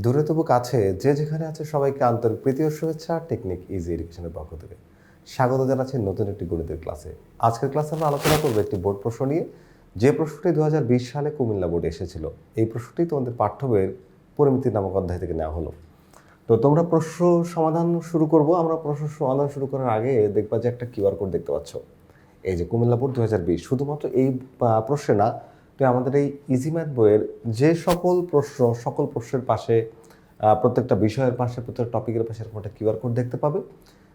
দূরে তবু কাছে, যে যেখানে আছে সবাইকে আন্তরিক প্রীতি ও শুভেচ্ছা টেকনিক ইজি এডুকেশনের পক্ষ থেকে। স্বাগত জানাচ্ছি নতুন একটি গণিতের ক্লাসে। আজকের ক্লাসে আমরা আলোচনা করব একটি বোর্ড প্রশ্ন নিয়ে। যে প্রশ্নটি দু হাজার বিশ সালে কুমিল্লা বোর্ডে এসেছিল, এই প্রশ্নটি তোমাদের পাঠ্য বইয়ের পরিমিতি নামক অধ্যায় থেকে নেওয়া হলো। তো তোমরা প্রশ্ন সমাধান শুরু করব। আমরা প্রশ্ন সমাধান শুরু করার আগে দেখবা যে একটা কিউআর কোড দেখতে পাচ্ছ। এই যে কুমিল্লা বোর্ড দু হাজার বিশ, শুধুমাত্র এই প্রশ্নে না তো আমাদের এই ইজি ম্যাথ বইয়ের যে সকল প্রশ্ন, সকল প্রশ্নের পাশে প্রত্যেকটা বিষয়ের পাশে, প্রত্যেকটা টপিকের পাশে এরকম একটা কিউআর কোড দেখতে পাবে।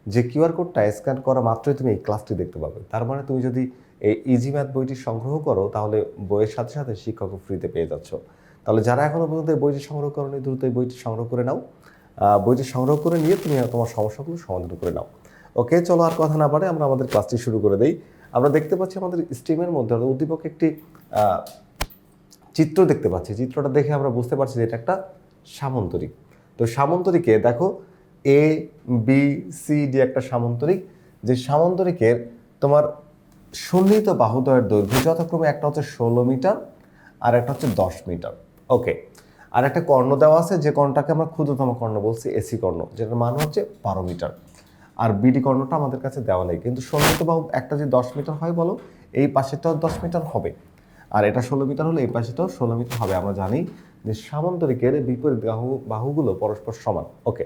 যে কিউআর কোডটা স্ক্যান করা মাত্রই তুমি এই ক্লাসটি দেখতে পাবে। তার মানে তুমি যদি এই ইজি ম্যাথ বইটি সংগ্রহ করো, তাহলে বইয়ের সাথে সাথে শিক্ষকও ফ্রিতে পেয়ে যাচ্ছ। তাহলে যারা এখনও পর্যন্ত এই বইটি সংগ্রহ করোনি, দ্রুত এই বইটি সংগ্রহ করে নাও। বইটি সংগ্রহ করে নিয়ে তুমি তোমার সমস্যাগুলো সমাধান করে নাও। ওকে চলো আর কথা না পারে আমরা আমাদের ক্লাসটি শুরু করে দেই। আমরা দেখতে পাচ্ছি আমাদের স্টিমের মধ্যে উদ্দীপক একটি চিত্র দেখতে পাচ্ছি। চিত্রটা দেখে আমরা বুঝতে পারছি যে এটা একটা সামন্তরিক। তো সামন্তরিকে দেখো এ বি সি ডি একটা সামন্তরিক। যে সামন্তরিকের তোমার সন্নিহিত বাহুদয়ের দৈর্ঘ্য যথাক্রমে একটা হচ্ছে ষোলো মিটার আর একটা হচ্ছে দশ মিটার। ওকে, আর একটা কর্ণ দেওয়া আছে, যে কর্ণটাকে আমরা ক্ষুদ্রতম কর্ণ বলছি এসি কর্ণ, যেটার মান হচ্ছে বারো মিটার। আর বিডি কর্ণটা আমাদের কাছে দেওয়া নেই। কিন্তু সন্নিহিত বাহু একটা যদি দশ মিটার হয় বলো, এই পাশেটাও দশ মিটার হবে। আর এটা ষোলো মিটার হলে এই পাশেটাও ষোলো মিটার হবে। আমরা জানি যে সামন্তরিকের বিপরীত বাহু, বাহুগুলো পরস্পর সমান। ওকে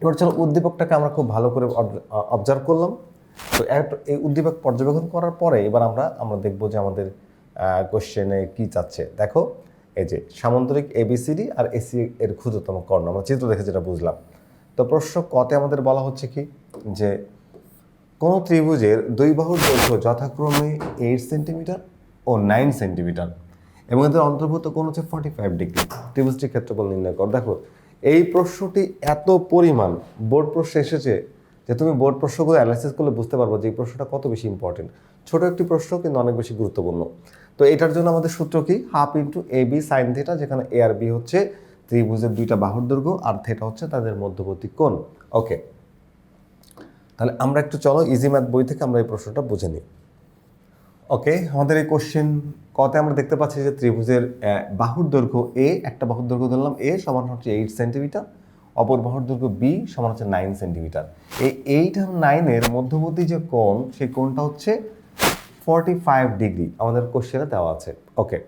এবার চলো উদ্দীপকটাকে আমরা খুব ভালো করে অবজার্ভ করলাম। তো এই উদ্দীপক পর্যবেক্ষণ করার পরে এবার আমরা আমরা দেখব যে আমাদের কোশ্চেনে কি চাচ্ছে। দেখো, এই যে সামন্তরিক এবিসিডি আর এসি এর ক্ষুদ্রতম কর্ণ। আমরা চিত্র দেখে যেটা বুঝলাম। তো প্রশ্ন কতে আমাদের বলা হচ্ছে কি? যে কোনো ত্রিভুজের দুই বাহুর দৈর্ঘ্য যথাক্রমে এইট সেন্টিমিটার ও নাইন সেন্টিমিটার এবং এদের অন্তর্ভুক্ত কোন হচ্ছে ফর্টি ফাইভ ডিগ্রি ত্রিভুজটির ক্ষেত্রফল নির্ণয় কর। দেখো, এই প্রশ্নটি এত পরিমাণ, বোর্ড প্রশ্ন এসেছে যে তুমি বোর্ড প্রশ্নগুলো অ্যানালাইসিস করলে বুঝতে পারব যে এই প্রশ্নটা কত বেশি ইম্পর্টেন্ট ছোট একটি প্রশ্ন, কিন্তু অনেক বেশি গুরুত্বপূর্ণ। তো এটার জন্য আমাদের সূত্র কি? Half into A B sine theta যেখানে এ আর বি হচ্ছে ত্রিভুজের দুইটা বাহুর দৈর্ঘ্য আর থিটা হচ্ছে তাদের মধ্যবর্তী কোণ। ওকে তাহলে আমরা একটু চলো ইজি ম্যাথ বই থেকে আমরা এই প্রশ্নটা বুঝে নিই। ওকে আমাদের এই কোশ্চেন কতে আমরা দেখতে পাচ্ছি যে ত্রিভুজের বাহুর দৈর্ঘ্য এ একটা বাহুর দৈর্ঘ্য ধরলাম এ সমান হচ্ছে এইট সেন্টিমিটার অপর বাহুর দৈর্ঘ্য বি সমান হচ্ছে নাইন সেন্টিমিটার এই এইট আর নাইনের মধ্যবর্তী যে কোণ, সেই কোণটা হচ্ছে ফর্টি ফাইভ ডিগ্রি আমাদের কোশ্চেনে দেওয়া আছে। ওকে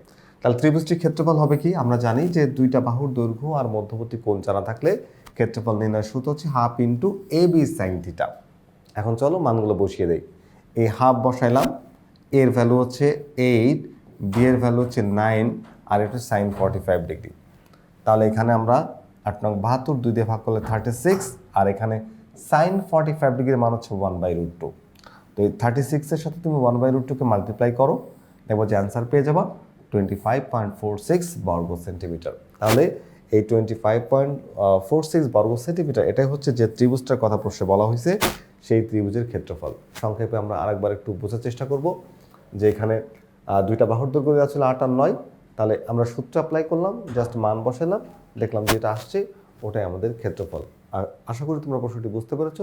তাহলে ত্রিভুজটির ক্ষেত্রফল হবে কি? আমরা জানি যে দুইটা বাহুর দৈর্ঘ্য আর মধ্যবর্তী কোণ জানা থাকলে ক্ষেত্রফল নির্ণয় সূত্র হচ্ছে half into A B sine theta. এখন চলো মানগুলো বসিয়ে দেই। এই হাফ বসাইলাম, এর ভ্যালু হচ্ছে এইট বি এর ভ্যালু হচ্ছে নাইন, আর এটা সাইন ফর্টি ফাইভ ডিগ্রি তাহলে এখানে আমরা আট নং বাহাত্তর দুই দিয়ে ভাগ করলে থার্টি সিক্স আর এখানে সাইন ফর্টি ফাইভ ডিগ্রির মান হচ্ছে ওয়ান বাই রুট টু তো এই থার্টি সিক্সের সাথে তুমি ওয়ান বাই রুট টুকে মাল্টিপ্লাই করো, দেখব যে অ্যান্সার পেয়ে যাবা। Twenty five point four six বর্গ সেন্টিমিটার। তাহলে এই twenty five point four six বর্গ সেন্টিমিটার, এটাই হচ্ছে যে ত্রিভুজটার কথা প্রশ্নে বলা হয়েছে, সেই ত্রিভুজের ক্ষেত্রফল। সংক্ষেপে আমরা আরেকবার একটু বোঝার চেষ্টা করব যে এখানে দুইটা বাহুর দৈর্ঘ্য দেওয়া ছিল আট আর নয়। তাহলে আমরা সূত্র অ্যাপ্লাই করলাম জাস্ট মান বসালাম, দেখলাম যেটা আসছে, ওটাই আমাদের ক্ষেত্রফল। আর আশা করি তোমরা প্রশ্নটি বুঝতে পেরেছ।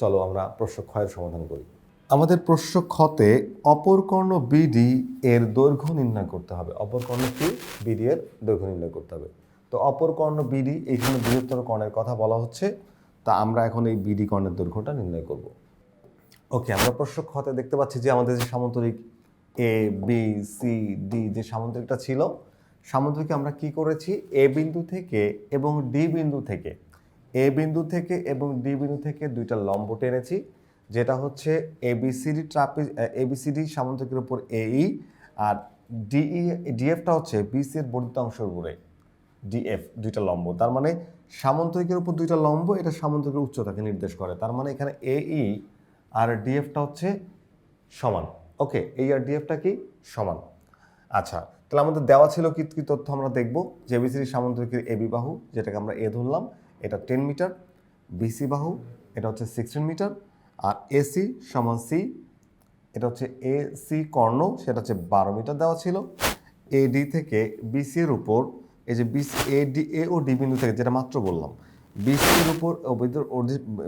চলো আমরা প্রশ্ন ক্ষয়ের সমাধান করি। আমাদের প্রশ্ন ক্ষতে অপর কর্ণ বিডি এর দৈর্ঘ্য নির্ণয় করতে হবে। অপর কর্ণ কি? বিডি এর দৈর্ঘ্য নির্ণয় করতে হবে। তো অপর কর্ণ বিডি এখানে বৃহত্তর কর্ণের কথা বলা হচ্ছে, তা আমরা এখন এই বিডি কর্ণের দৈর্ঘ্যটা নির্ণয় করব। ওকে, আমরা প্রশ্ন খতে দেখতে পাচ্ছি যে আমাদের যে সামন্তরিক এ, বি, সি, ডি যে সামন্তরিকটা ছিল সামন্তরিকে আমরা কি করেছি? এ বিন্দু থেকে এবং ডি বিন্দু থেকে। এ বিন্দু থেকে এবং ডি বিন্দু থেকে দুইটা লম্ব টেনেছি। যেটা হচ্ছে এবিসিডি ট্রাপিজ এবিসিডি সামন্তরিকের উপর এই আর ডিই ডিএফটা হচ্ছে বিসি এর বর্ধিত অংশের উপরে। ডিএফ দুইটা লম্ব। তার মানে সামন্তরিকের উপর দুইটা লম্ব, এটা সামন্তরিকের উচ্চতাকে নির্দেশ করে। তার মানে এখানে এই আর ডিএফটা হচ্ছে সমান। ওকে এই আর ডিএফটা কি? সমান। আচ্ছা তাহলে আমাদের দেওয়া ছিল কি কি তথ্য আমরা দেখব। যে বিসিডি সামন্তরিকের এবি বাহু, যেটাকে আমরা এ ধরলাম, এটা টেন মিটার। বিসি বাহু, এটা হচ্ছে সিক্সটিন মিটার। আর এসি সমান সি, এটা হচ্ছে এ সি কর্ণ, সেটা হচ্ছে বারো মিটার দেওয়া ছিল। এডি থেকে বিসি এর উপর, এই যে BC A D A O D বিন্দু থেকে যেটা মাত্র বললাম, বিসি এর উপর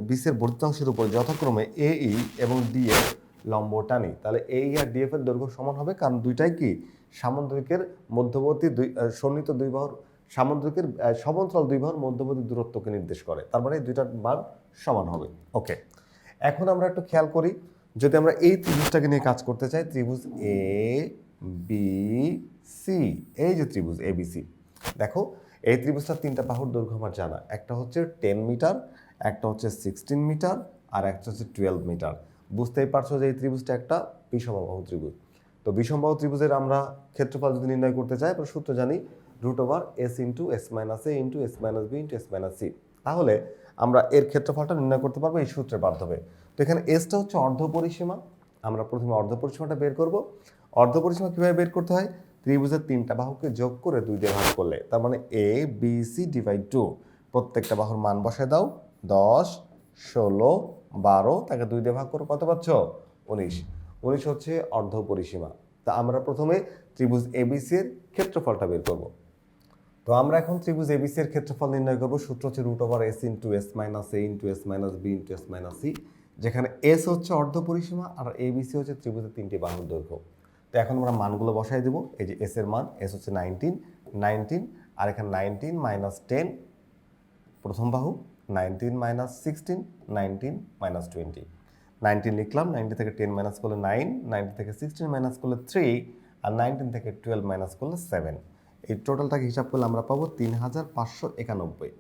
বিসি এর বর্ধিত অংশের উপর যথাক্রমে এ ই এবং ডি এর লম্ব টানি। তাহলে এই আর ডিএফ এর দৈর্ঘ্য সমান হবে, কারণ দুইটাই কি? সামুদ্রিকের মধ্যবর্তী দুই সন্নিহিত দুই বাহুর, সামুদ্রিকের সমান্তরাল দুই বাহুর মধ্যবর্তী দূরত্বকে নির্দেশ করে। তার মানে এই দুইটার মান সমান হবে। ওকে। এখন আমরা একটু খেয়াল করি, যদি আমরা এই ত্রিভুজটাকে নিয়ে কাজ করতে চাই, ত্রিভুজ এ বি সি এই যে ত্রিভুজ এ বি সি দেখো, এই ত্রিভুজটার তিনটা বাহুর দৈর্ঘ্য আমার জানা। একটা হচ্ছে টেন মিটার একটা হচ্ছে সিক্সটিন মিটার আর একটা হচ্ছে টুয়েলভ মিটার বুঝতেই পারছ যে এই ত্রিভুজটা একটা বিষমবাহু ত্রিভুজ। তো বিষমবাহু ত্রিভুজের আমরা ক্ষেত্রফল যদি নির্ণয় করতে চাই সূত্র জানি root over S into S minus A into S minus B into S minus C তাহলে আমরা এর ক্ষেত্রফলটা নির্ণয় করতে পারব এই সূত্রের মাধ্যমে। তো এখানে এসটা হচ্ছে অর্ধ পরিসীমা। আমরা প্রথমে অর্ধ পরিসীমাটা বের করব। অর্ধ পরিসীমা কীভাবে বের করতে হয়? ত্রিভুজের তিনটা বাহুকে যোগ করে দুই দিয়ে ভাগ করলে। তার মানে A B C divide two প্রত্যেকটা বাহুর মান বসায় দাও। দশ, ষোলো, বারো, তাকে দুই দিয়ে ভাগ করো। কত পাচ্ছ? উনিশ। উনিশ হচ্ছে অর্ধ পরিসীমা। তা আমরা প্রথমে ত্রিভুজ এবিসি এর ক্ষেত্রফলটা বের করব। তো আমরা এখন ত্রিভুজ এবিসি এর ক্ষেত্রফল নির্ণয় করব। সূত্র হচ্ছে root over S into S minus A into S minus B into S minus C যেখানে এস হচ্ছে অর্ধ পরিসীমা আর এবিসি হচ্ছে ত্রিভুজের তিনটি বাহুর দৈর্ঘ্য। তো এখন আমরা মানগুলো বসাই দেবো। এই যে এস এর মান এস হচ্ছে নাইনটিন নাইনটিন আর এখানে নাইনটিন মাইনাস টেন প্রথম বাহু nineteen minus sixteen nineteen minus twenty nineteen লিখলাম নাইনটি থেকে টেন মাইনাস করলে নাইন নাইনটি থেকে সিক্সটিন মাইনাস করলে থ্রি আর নাইনটিন থেকে টুয়েলভ মাইনাস করলে সেভেন এই টোটালটাকে হিসাব করলে আমরা পাবো তিন হাজার পাঁচশো একানব্বই।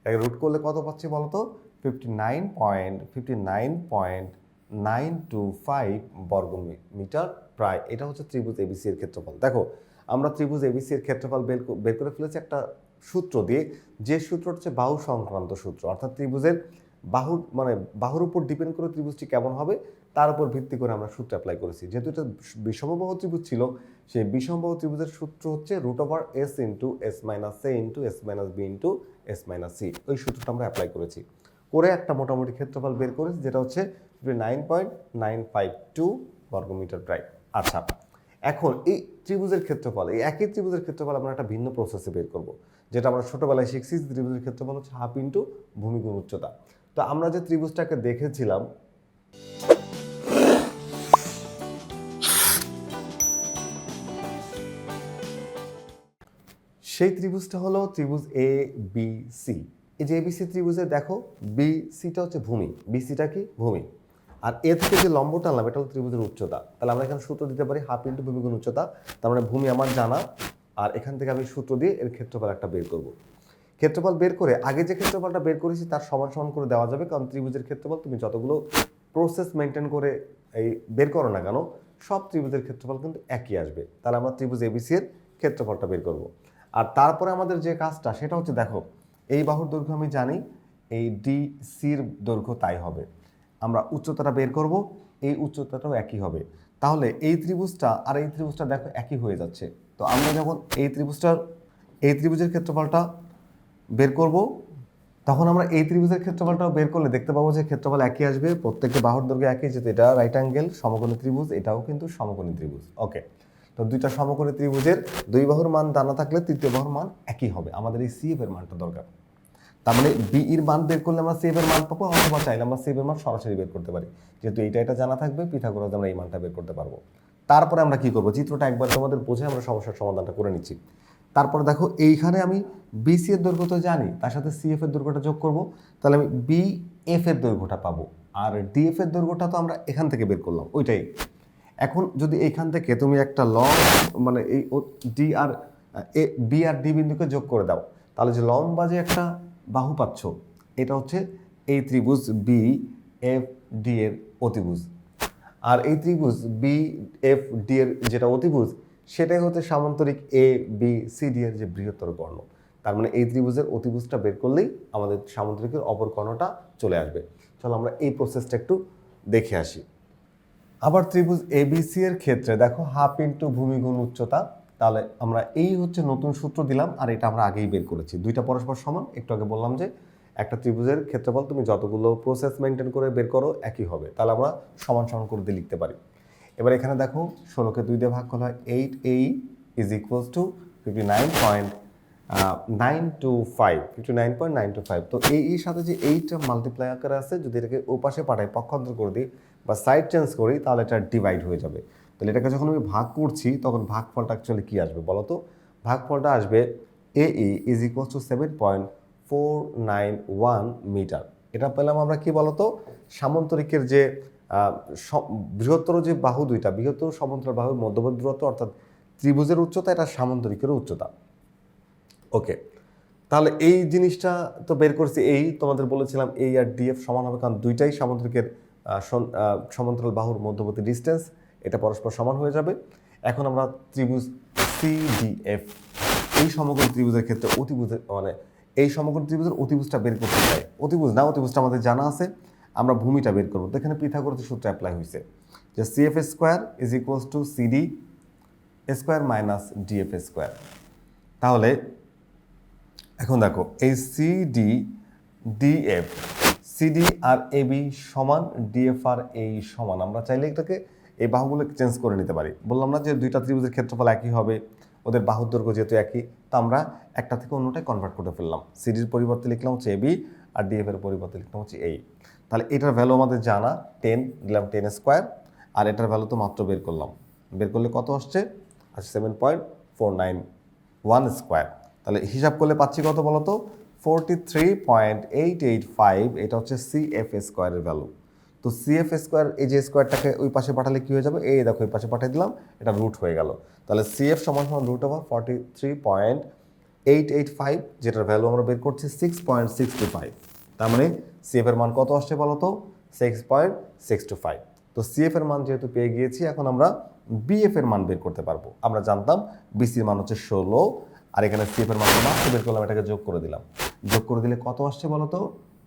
এটাকে রুট করলে কত পাচ্ছি বলো তো fifty nine point fifty nine point nine two five বর্গ মিটার প্রায়। এটা হচ্ছে ত্রিভুজ এবিসি এর ক্ষেত্রফল। দেখো, আমরা ত্রিভুজ এবিসি এর ক্ষেত্রফল বের করে ফেলেছি একটা সূত্র দিয়ে। যে সূত্র হচ্ছে বাহু সংক্রান্ত সূত্র, অর্থাৎ ত্রিভুজের বাহুর মানে বাহুর উপর ডিপেন্ড করে ত্রিভুজটি কেমন হবে, তার উপর ভিত্তি করে আমরা সূত্র অ্যাপ্লাই করেছি। যেহেতু এটা বিষমবাহু ত্রিভুজ ছিল, সেই বিষমবাহু ত্রিভুজের সূত্র হচ্ছে root over S into S minus A into S minus B into S minus C ওই সূত্রটা আমরা অ্যাপ্লাই করেছি। করে একটা মোটামুটি ক্ষেত্রফল বের করেছি, যেটা হচ্ছে nine point nine five two বর্গমিটার প্রায়। আচ্ছা এখন এই ত্রিভুজের ক্ষেত্রফল, এই একই ত্রিভুজের ক্ষেত্রফল আমরা একটা ভিন্ন প্রসেসে বের করব, যেটা আমরা ছোটোবেলায় শিখছি ত্রিভুজের ক্ষেত্রফল হচ্ছে হাফ ইন্টু ভূমিগুণ উচ্চতা। তো আমরা যে ত্রিভুজটাকে দেখেছিলাম, সেই ত্রিভুজটা হলো ত্রিভুজ এ বি সি এই যে এবিসি ত্রিভুজে দেখো বি সিটা হচ্ছে ভূমি। বি সিটা কি? ভূমি। আর এ থেকে যে লম্ব টানলাম এটা হলো ত্রিভুজের উচ্চতা। তাহলে আমরা এখানে সূত্র দিতে পারি হাফ ইন্টু ভূমিগুণ উচ্চতা। তার মানে ভূমি আমার জানা। আর এখান থেকে আমি সূত্র দিয়ে এর ক্ষেত্রফল একটা বের করব। ক্ষেত্রফল বের করে আগে যে ক্ষেত্রফলটা বের করেছি তার সমান সমান করে দেওয়া যাবে, কারণ ত্রিভুজের ক্ষেত্রফল তুমি যতগুলো প্রসেস মেনটেন করে এই বের করো না কেন, সব ত্রিভুজের ক্ষেত্রফল কিন্তু একই আসবে। তাহলে আমরা ত্রিভুজ এবিসি এর ক্ষেত্রফলটা বের করব। আর তারপরে আমাদের যে কাজটা সেটা হচ্ছে দেখো, এই বাহুর দৈর্ঘ্য আমি জানি, এই ডি সির দৈর্ঘ্য তাই হবে। আমরা উচ্চতাটা বের করব, এই উচ্চতাটাও একই হবে। তাহলে এই ত্রিভুজটা আর এই ত্রিভুজটা দেখো একই হয়ে যাচ্ছে। তো আমরা যখন এই ত্রিভুজটার, এই ত্রিভুজের ক্ষেত্রফলটা বের করব, তখন আমরা এই ত্রিভুজের ক্ষেত্রফলটাও বের করলে দেখতে পাবো যে ক্ষেত্রফল একই আসবে, প্রত্যেকটা বাহুর দৈর্ঘ্য একই, যেহেতু এটা রাইট অ্যাঙ্গেল সমকোণী ত্রিভুজ, এটাও কিন্তু সমকোণী ত্রিভুজ। ওকে তো দুইটা সমকোণী ত্রিভুজের দুই বাহুর মান জানা থাকলে তৃতীয় বাহুর মান একই হবে, আমাদের এই সিএফ এর মানটা দরকার। তার মানে বি এর মান বের করলে আমরা সেভ এর মান পাবো, অথবা চাইলে আমরা সেভ এর মান সরাসরি বের করতে পারি। যেহেতু এইটা এটা জানা থাকবে পিথাগোরাস আমরা এই মানটা বের করতে পারব। তারপরে আমরা কি করব? চিত্রটা একবার তোমাদের বুঝে আমরা সমস্যার সমাধানটা করে নিচ্ছি। তারপরে দেখো, এইখানে আমি বিসি এর দৈর্ঘ্য তো জানি, তার সাথে সিএফ এর দৈর্ঘ্যটা যোগ করব, তাহলে আমি বি এফ এর দৈর্ঘ্যটা পাবো। আর ডিএফ এর দৈর্ঘ্যটা তো আমরা এখান থেকে বের করলাম, ওইটাই। এখন যদি এইখান থেকে তুমি একটা লং মানে এই ডি আর, এ বি আর ডি বিন্দুকে যোগ করে দাও, তাহলে যে লম্বা যে একটা বাহু পাচ্ছ, এটা হচ্ছে এই ত্রিভুজ বি এফ ডি এর অতিভুজ। আর এই ত্রিভুজ বি এফ ডি এর যেটা অতিভুজ সেটাই হচ্ছে সামান্তরিক এ বি সি ডি এর যে বৃহত্তর কর্ণ। তার মানে এই ত্রিভুজের অতিভুজটা বের করলেই আমাদের সামান্তরিকের অপর কর্ণটা চলে আসবে। চলো আমরা এই প্রসেসটা একটু দেখে আসি। আবার ত্রিভুজ এবিসি এর ক্ষেত্রে দেখো হাফ ইন্টু ভূমিগুণ উচ্চতা, তাহলে আমরা এই হচ্ছে নতুন সূত্র দিলাম আর এটা আমরা আগেই বের করেছি। দুইটা পরস্পর সমান, একটু আগে বললাম যে একটা ত্রিভুজের ক্ষেত্রফল তুমি যতগুলো প্রসেস মেনটেন করে বের করো, একই হবে। তাহলে আমরা সমান সমান করে দিয়ে লিখতে পারি। এবার এখানে দেখো ষোলোকে দুই দিয়ে ভাগ করা হয় এইট এই is equals to fifty nine point nine two five fifty nine point nine two five তো এই এর সাথে যে এইটা মাল্টিপ্লাই আকারে আছে যদি এটাকে ও পাশে পাঠাই, পক্ষান্তর করে দিই বা সাইড চেঞ্জ করি, তাহলে এটা ডিভাইড হয়ে যাবে। তাহলে এটাকে যখন আমি ভাগ করছি, তখন ভাগফলটা অ্যাকচুয়ালি কী আসবে বলো তো? ভাগফলটা আসবে A E is equal to seven point four nine one metre এটা পেলাম আমরা কি বলতো সামন্তরিকের যে বৃহত্তর যে বাহু দুইটা বৃহত্তর সমান্তরাল বাহুর মধ্যবর্তী দূরত্ব অর্থাৎ ত্রিভুজের উচ্চতা এটা সামন্তরিকের উচ্চতা। ওকে তাহলে এই জিনিসটা তো বের করছি এই তোমাদের বলেছিলাম এই আর ডিএফ সমান হবে কারণ দুইটাই সামুদ্রিকের আহ, সমান্তরাল বাহুর মধ্যবর্তী ডিস্টেন্স এটা পরস্পর সমান হয়ে যাবে। এখন আমরা ত্রিভুজ সিডিএফ এই সমগ্র ত্রিভুজের ক্ষেত্রে অতিভুজের মানে এই সমগ্র ত্রিভুজের অতিভুজটা বের করতে চাই। অতিভুজ না অতিভুজটা আমাদের জানা আছে। আমরা ভূমিটা বের করব। তো এখানে পৃথাগোরাসের সূত্র অ্যাপ্লাই হয়েছে যে CF square is equals to CD square minus DF square তাহলে, এখন দেখো, এই সিডি ডিএফ সিডি আর এ বি সমান ডিএফ আর এই সমান। আমরা চাইলে এটাকে, এই বাহুগুলোকে চেঞ্জ করে নিতে পারি। বললাম না যে দুইটা ত্রিভুজের ক্ষেত্রফল একই হবে, ওদের বাহুর দৈর্ঘ্য যেহেতু একই, তো আমরা একটা থেকে অন্যটায় কনভার্ট করে ফেললাম। সিডির পরিবর্তে লিখলাম হচ্ছে এবি আর ডিএফ এর পরিবর্তে লিখলাম হচ্ছে এই তাহলে এটার ভ্যালু আমাদের জানা টেন দিলাম টেন স্কোয়ার আর এটার ভ্যালু তো মাত্র বের করলাম। বের করলে কত আসছে? আচ্ছা seven point four nine one square তাহলে হিসাব করলে পাচ্ছি কত বলো তো forty three point eight eight five এটা হচ্ছে সিএফ স্কোয়ারের ভ্যালু তো সিএফ স্কোয়ার এই যে স্কোয়ারটাকে ওই পাশে পাঠালে কী হয়ে যাবে? এই দেখো ওই পাশে পাঠিয়ে দিলাম, এটা রুট হয়ে গেল। তাহলে সিএফ সমান সমান root over forty three point eight eight five যেটার ভ্যালু আমরা বের করছি six point six two five তার মানে সিএফ এর মান কত আসছে বলো তো six point six two five তো সিএফ এর মান যেহেতু পেয়ে গিয়েছি, এখন আমরা বিএফ এর মান বের করতে পারব। আমরা জানতাম বিসির মান হচ্ছে ষোলো, আর এখানে সিএফ এর মান মাত্র বের করলাম, এটাকে যোগ করে দিলাম। যোগ করে দিলে কত আসছে বলো তো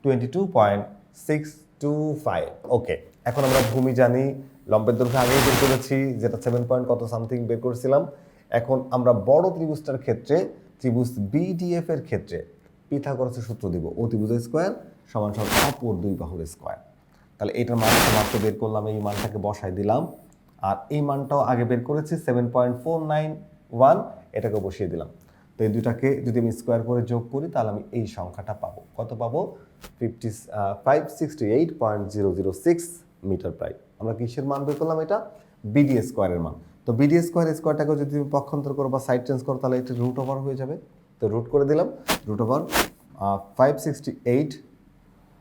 twenty two point six two five okay এখন আমরা ভূমি জানি, লম্বের দৈর্ঘ্য আগেই বের করেছি, যেটা সেভেন পয়েন্ট কত সামথিং বের করেছিলাম। এখন আমরা বড় ত্রিভুজটার ক্ষেত্রে, ত্রিভুজ বিডিএফ এর ক্ষেত্রে, পিথাগোরাসের সূত্র দিব অতিভুজ স্কোয়ার সমান সমান অপর দুই বাহুর স্কোয়ার তাহলে এটার মানটা মাত্র বের করলাম, এই মানটাকে বসাই দিলাম। আর এই মানটাও আগে বের করেছি seven point four nine one এটাকে বসিয়ে দিলাম। তো এই দুটাকে যদি আমি স্কোয়ার করে যোগ করি, তাহলে আমি এই সংখ্যাটা পাবো। কত পাবো? Fifty five sixty eight point zero zero six metre প্রায় আমরা কিসের মান বের করলাম এটা? বিডি স্কোয়ারের মান। তো বিডি স্কোয়ার স্কোয়ারটাকে যদি তুমি পক্ষান্তর করো বা সাইড চেঞ্জ করো, তাহলে এটা রুট ওভার হয়ে যাবে। তো রুট করে দিলাম root over five sixty eight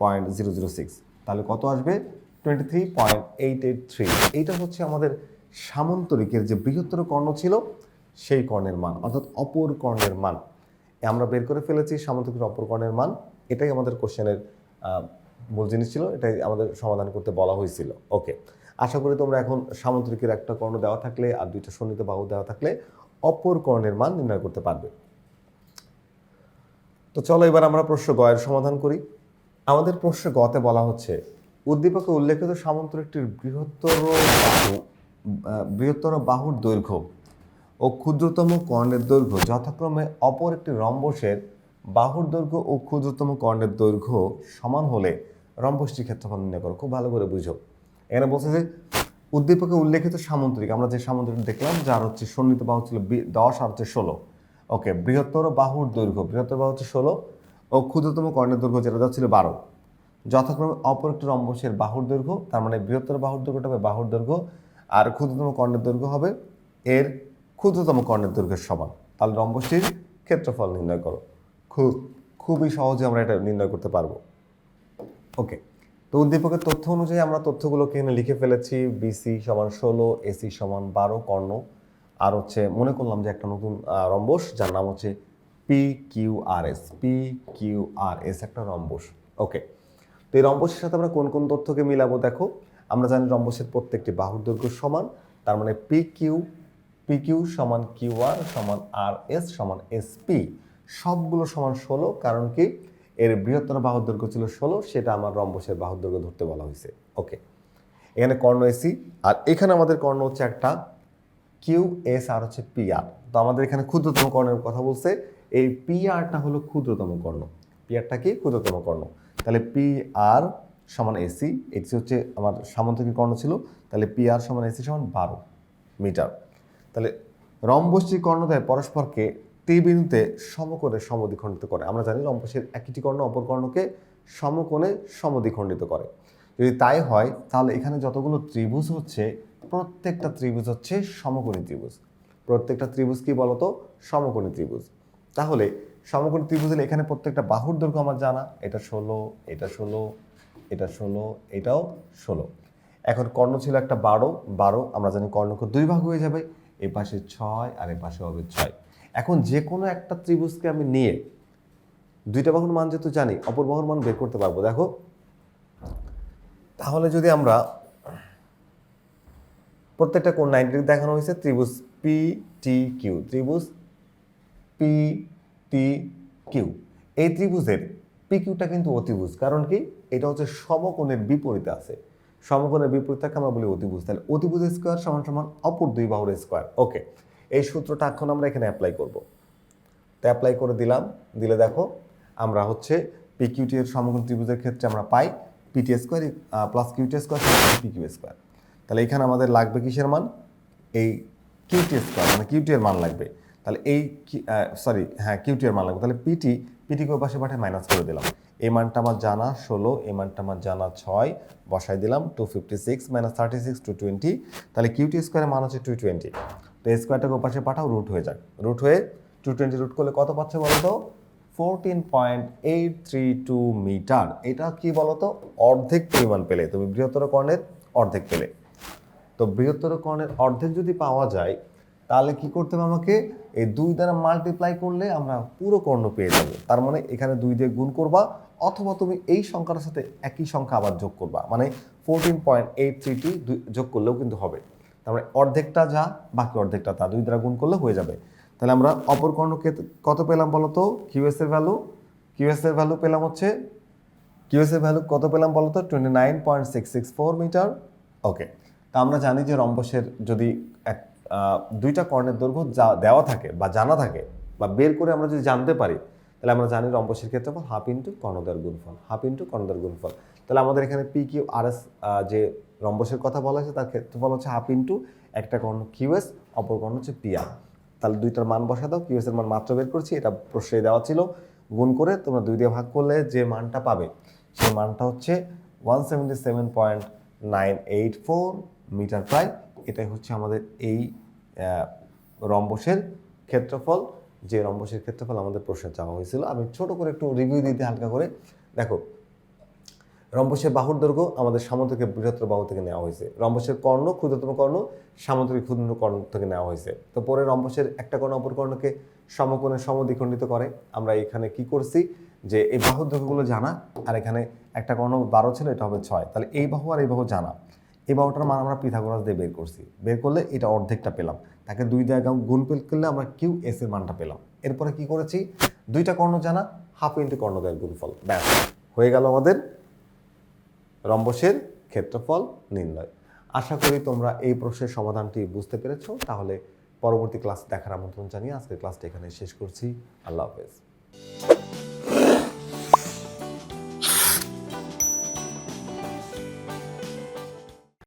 point zero zero six তাহলে কত আসবে? Twenty three point eight eight three এইটা হচ্ছে আমাদের সামন্তরিকের যে বৃহত্তর কর্ণ ছিল, সেই কর্ণের মান, অর্থাৎ অপর কর্ণের মান। আমরা বের করে ফেলেছি সামন্তরিকের অপর কর্ণের মান। এটাই আমাদের কোশ্চেনের মূল জিনিস ছিল, এটাই আমাদের সমাধান করতে বলা হয়েছিল। ওকে, আশা করি তোমরা এখন সামন্তরিকের একটা কর্ণ দেওয়া থাকলে আর দুইটা সন্নিহিত বাহু দেওয়া থাকলে অপর কর্ণের মান নির্ণয় করতে পারবে। তো চলো এবার আমরা প্রশ্ন গয়ের সমাধান করি। আমাদের প্রশ্ন গতে বলা হচ্ছে, উদ্দীপকে উল্লেখিত সামন্তরিকটির বৃহত্তর বাহু বৃহত্তর বাহুর দৈর্ঘ্য ও ক্ষুদ্রতম কর্ণের দৈর্ঘ্য যথাক্রমে অপর একটি রম্বসের বাহুর দৈর্ঘ্য ও ক্ষুদ্রতম কর্ণের দৈর্ঘ্য সমান হলে রম্বসটির ক্ষেত্রফল নির্ণয় করো। খুব ভালো করে বুঝো। এখানে বলছে যে, উদ্দীপকে উল্লেখিত সামন্তরিক, আমরা যে সামন্তরিক দেখলাম, যার হচ্ছে সন্নিহিত বাহু ছিল দশ আর হচ্ছে ষোলো। ওকে, বৃহত্তর বাহুর দৈর্ঘ্য, বৃহত্তর বাহু হচ্ছে ষোলো ও ক্ষুদ্রতম কর্ণের দৈর্ঘ্য যেটা দেওয়া ছিল বারো। যথাক্রমে অপর একটি রম্বসের বাহুর দৈর্ঘ্য, তার মানে বৃহত্তর বাহুর দৈর্ঘ্যটা হবে বাহুর দৈর্ঘ্য, আর ক্ষুদ্রতম কর্ণের দৈর্ঘ্য হবে এর ক্ষুদ্রতম কর্ণের দৈর্ঘ্যের সমান। তাহলে রম্বসটির ক্ষেত্রফল নির্ণয় করো। খুব খুবই সহজে আমরা এটা নির্ণয় করতে পারব। ওকে, তো উদ্দীপকের তথ্য অনুযায়ী আমরা তথ্যগুলোকে এখানে লিখে ফেলেছি বিসি সমান ষোলো এসি সমান বারো কর্ণ। আর হচ্ছে মনে করলাম যে একটা নতুন রম্বস, যার নাম হচ্ছে P Q R S P Q R S একটা রম্বস। ওকে তো এই রম্বসের সাথে আমরা কোন কোন তথ্যকে মিলাবো দেখো। আমরা জানি রম্বসের প্রত্যেকটি বাহুর দৈর্ঘ্য সমান, তার মানে পি কিউ পি কিউ সমান কিউ আর সমান আর এস সমান এস পি সবগুলো সমান ষোলো, কারণ কি? এর বৃহত্তর বাহুর দৈর্ঘ্য ছিল ষোলো, সেটা আমার রম্বসের বাহুর দৈর্ঘ্য ধরতে বলা হয়েছে। ওকে এখানে কর্ণ এসি আর এখানে আমাদের কর্ণ হচ্ছে একটা কিউ এস আর হচ্ছে পি আর তো আমাদের এখানে ক্ষুদ্রতম কর্ণের কথা বলছে এই পি আরটা হলো ক্ষুদ্রতম কর্ণ। পি আরটা কি? ক্ষুদ্রতম কর্ণ। তাহলে পি আর সমান এসি এটি হচ্ছে আমার সামন্তরিক কর্ণ ছিল। তাহলে পি আর সমান এসি সমান বারো মিটার। তাহলে রম্বসটি কর্ণদ্বয় পরস্পরকে ত্রিবিন্দুতে সমকোণে সমদ্বিখণ্ডিত করে। আমরা জানি রম্বসের একটি কর্ণ অপর কর্ণকে সমকোণে সমদ্বিখণ্ডিত করে। যদি তাই হয়, তাহলে এখানে যতগুলো ত্রিভুজ হচ্ছে, প্রত্যেকটা ত্রিভুজ হচ্ছে সমকোণী ত্রিভুজ। প্রত্যেকটা ত্রিভুজ কি বলতো? সমকোণী ত্রিভুজ। তাহলে সমকোণ ত্রিভুজের এখানে প্রত্যেকটা বাহুর দৈর্ঘ্য আমার জানা। এটা ষোলো এটা ষোলো এটা ষোলো, এটাও ষোলো। এখন কর্ণ ছিল একটা বারো বারো আমরা জানি কর্ণকে দুই ভাগ হয়ে যাবে, এ পাশে ছয় আর এ পাশে হবে ছয়। এখন যে কোনো একটা ত্রিভুজকে আমি নিয়ে দুইটা বাহুর মান যেহেতু জানি, অপর বাহুর মান বের করতে পারব। দেখো, তাহলে যদি আমরা প্রত্যেকটা কোন নাইনটি দেখানো হয়েছে, ত্রিভুজ পি টি কিউ ত্রিভুজ পি টি কিউ এই ত্রিভুজের পি কিউটা কিন্তু অতিভুজ, কারণ কি? এটা হচ্ছে সমকোণের বিপরীতে আছে। সমকোণের বিপরীতটাকে আমরা বলি অতিভুজ। তাহলে অতিভুজ স্কোয়ার সমান সমান অপর দুই বাহুর স্কোয়ার ওকে এই সূত্রটা এখন আমরা এখানে অ্যাপ্লাই করব। তো অ্যাপ্লাই করে দিলাম। দিলে দেখো, আমরা হচ্ছে পি কিউটি এর সমকোণ ত্রিভুজের ক্ষেত্রে আমরা পাই PT square plus QT square P Q square তাহলে এখানে আমাদের লাগবে কিসের মান? এই কিউটি স্কোয়ার মানে কিউটি এর মান লাগবে। তাহলে এই সরি হ্যাঁ কিউটি এর মান লাগবে। তাহলে পিটি পিটি কে পাশে পাঠে মাইনাস করে দিলাম। এই মানটা আমার জানা ষোলো, এই মানটা আমার জানা ছয়, বসাই দিলাম two fifty six minus thirty six two twenty তাহলে কিউটি স্কোয়ারের মান হচ্ছে টু টোয়েন্টি তো এই স্কোয়ারটাকে পাশে পাঠাও রুট হয়ে যাক। রুট হয়ে টু টোয়েন্টি রুট করলে কত পাচ্ছে বলো তো fourteen point eight three two metre এটা কি বলতো? অর্ধেক পরিমাণ পেলে। তুমি বৃহত্তর কর্ণের অর্ধেক পেলে। তো বৃহত্তর কর্ণের অর্ধেক যদি পাওয়া যায়, তাহলে কি করতে হবে আমাকে? এই দুই দ্বারা মাল্টিপ্লাই করলে আমরা পুরো কর্ণ পেয়ে যাব। তার মানে এখানে দুই দিয়ে গুণ করবা, অথবা তুমি এই সংখ্যাটার সাথে একই সংখ্যা আবার যোগ করবা। মানে ফোরটিন পয়েন্ট এইট থ্রিটি যোগ করলেও কিন্তু হবে। তার মানে অর্ধেকটা যা, বাকি অর্ধেকটা তা দুই দ্বারা গুণ করলে হয়ে যাবে। তাহলে আমরা অপর কর্ণকে কত পেলাম বলো তো? কিউএস এর ভ্যালু কিউএস এর ভ্যালু পেলাম হচ্ছে কিউএস এর ভ্যালু কত পেলাম বলো তো? Twenty nine point six six four metre okay তা আমরা জানি যে রম্বসের যদি এক দুইটা কর্ণের দৈর্ঘ্য যা দেওয়া থাকে বা জানা থাকে বা বের করে আমরা যদি জানতে পারি, তাহলে আমরা জানি রম্বসের ক্ষেত্রফল হাফ ইন্টু কর্ণদ্বয়ের গুণফল, হাফ ইন্টু কর্ণদ্বয়ের গুণফল। তাহলে আমাদের এখানে পি কিউ আর এস যে রম্বসের কথা বলা হয়েছে, তার ক্ষেত্রফল হচ্ছে হাফ ইন্টু একটা কর্ণ কিউএস অপর কর্ণ হচ্ছে পিআর তাহলে দুইটার মান বসা দাও কিউএস এর মান মাত্র বের করছি, এটা প্রশ্রয় দেওয়া ছিল। গুণ করে তোমরা দুই দিয়ে ভাগ করলে যে মানটা পাবে, সেই মানটা হচ্ছে one seventy seven point nine eight four metre প্রায় এটাই হচ্ছে আমাদের এই রম্বসের ক্ষেত্রফল। যে রম্বসের ক্ষেত্রফল আমাদের প্রশ্নে চাওয়া হয়েছিল, আমি ছোট করে একটু রিভিউ দিতে হালকা করে। দেখো, রম্বসের বাহুর দৈর্ঘ্য আমাদের সামুদ্রিক বৃহত্তর বাহু থেকে নেওয়া হয়েছে। রম্বসের কর্ণ ক্ষুদ্রতম কর্ণ সামুদ্রিক ক্ষুদ্র কর্ণ থেকে নেওয়া হয়েছে। তো পরে রম্বসের একটা কর্ণ অপর কর্ণকে সমকোণে সমদ্বিখণ্ডিত করে। আমরা এখানে কি করছি? যে এই বাহুর দৈর্ঘ্যগুলো জানা, আর এখানে একটা কর্ণ বারো ছিল, এটা হবে ছয়। তাহলে এই বাহু আর এই বাহু জানা। এই বাহুটার মান আমরা পিথাগোরাস দিয়ে বের করছি। বের করলে এটা অর্ধেকটা পেলাম। তাকে দুই জায়গা গুণ পেল করলে আমরা কিউ এস এর মানটা পেলাম। এরপরে কি করেছি? দুইটা কর্ণ জানা হাফ ইন্টু কর্ণদ্বয়ের গুণফল। ব্যাস। হয়ে গেল আমাদের রম্বসের ক্ষেত্রফল নির্ণয়। আশা করি তোমরা এই প্রশ্নের সমাধানটি বুঝতে পেরেছ। তাহলে পরবর্তী ক্লাস দেখার আমন্ত্রণ জানিয়ে আজকের ক্লাসটা এখানে শেষ করছি। আল্লাহ হাফেজ।